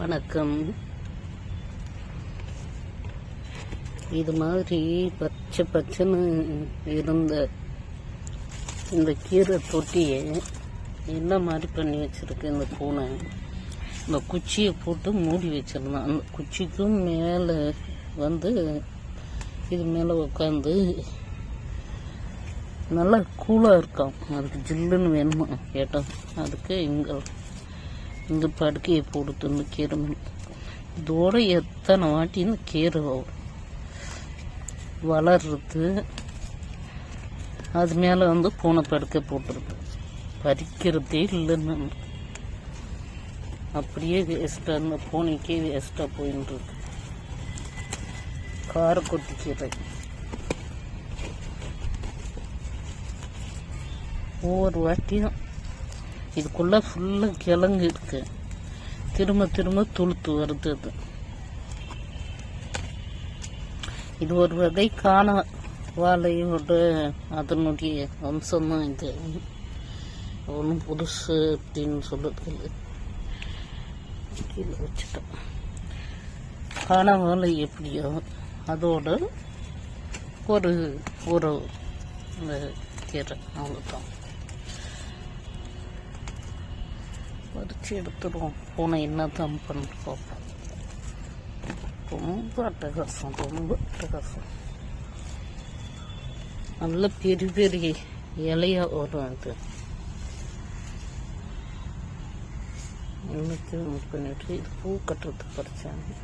வணக்கம். இது மாதிரி பச்சை பச்சைன்னு இருந்த இந்த கீரை தொட்டியை என்ன மாதிரி பண்ணி வச்சிருக்கு இந்த பூனை. இந்த குச்சியை போட்டு மூடி வச்சுருந்தான். அந்த குச்சிக்கும் மேலே வந்து இது மேலே உட்காந்து நல்லா கூலாக இருக்கான் அதுக்கு ஜில்லுன்னு வேணுமா கேட்டோம். அதுக்கு இங்கே இந்த படுக்கையை போடுத்து இந்த கீரை இதோட எத்தனை வாட்டி இந்த கீரை வளர்றது. அது மேலே வந்து பூனை படுக்கை போட்டுருது பறிக்கிறதே இல்லைன்னு. அப்படியே வேஸ்ட்டாக இந்த பூனைக்கே வேஸ்ட்டாக போயின்னு இருக்கு காரக்கொத்தி கீரை ஒவ்வொரு வாட்டியும் இதுக்குள்ளே ஃபுல்லாக கிழங்கு இருக்குது திரும்ப திரும்ப துளுத்து வருது அது. இது ஒரு வகை காண வாழையோட அதனுடைய வம்சம்தான் இது. ஒன்றும் புதுசு அப்படின்னு சொல்லுறது கீழே வச்சுட்டோம். காண வாழை எப்படியோ அதோட ஒரு உறவு இந்த கீரை அவ்வளோதான் பறித்து எடுத்துடுவோம். பூனை என்ன தான் பண்ண பார்ப்போம். ரொம்ப அட்டகாசம் ரொம்ப அட்டகாசம். நல்ல பெரிய பெரிய இலையா வரும் அது. இன்னைக்கு பண்ணிட்டு இது பூ கட்டுறதுக்கு பறிச்சாங்க.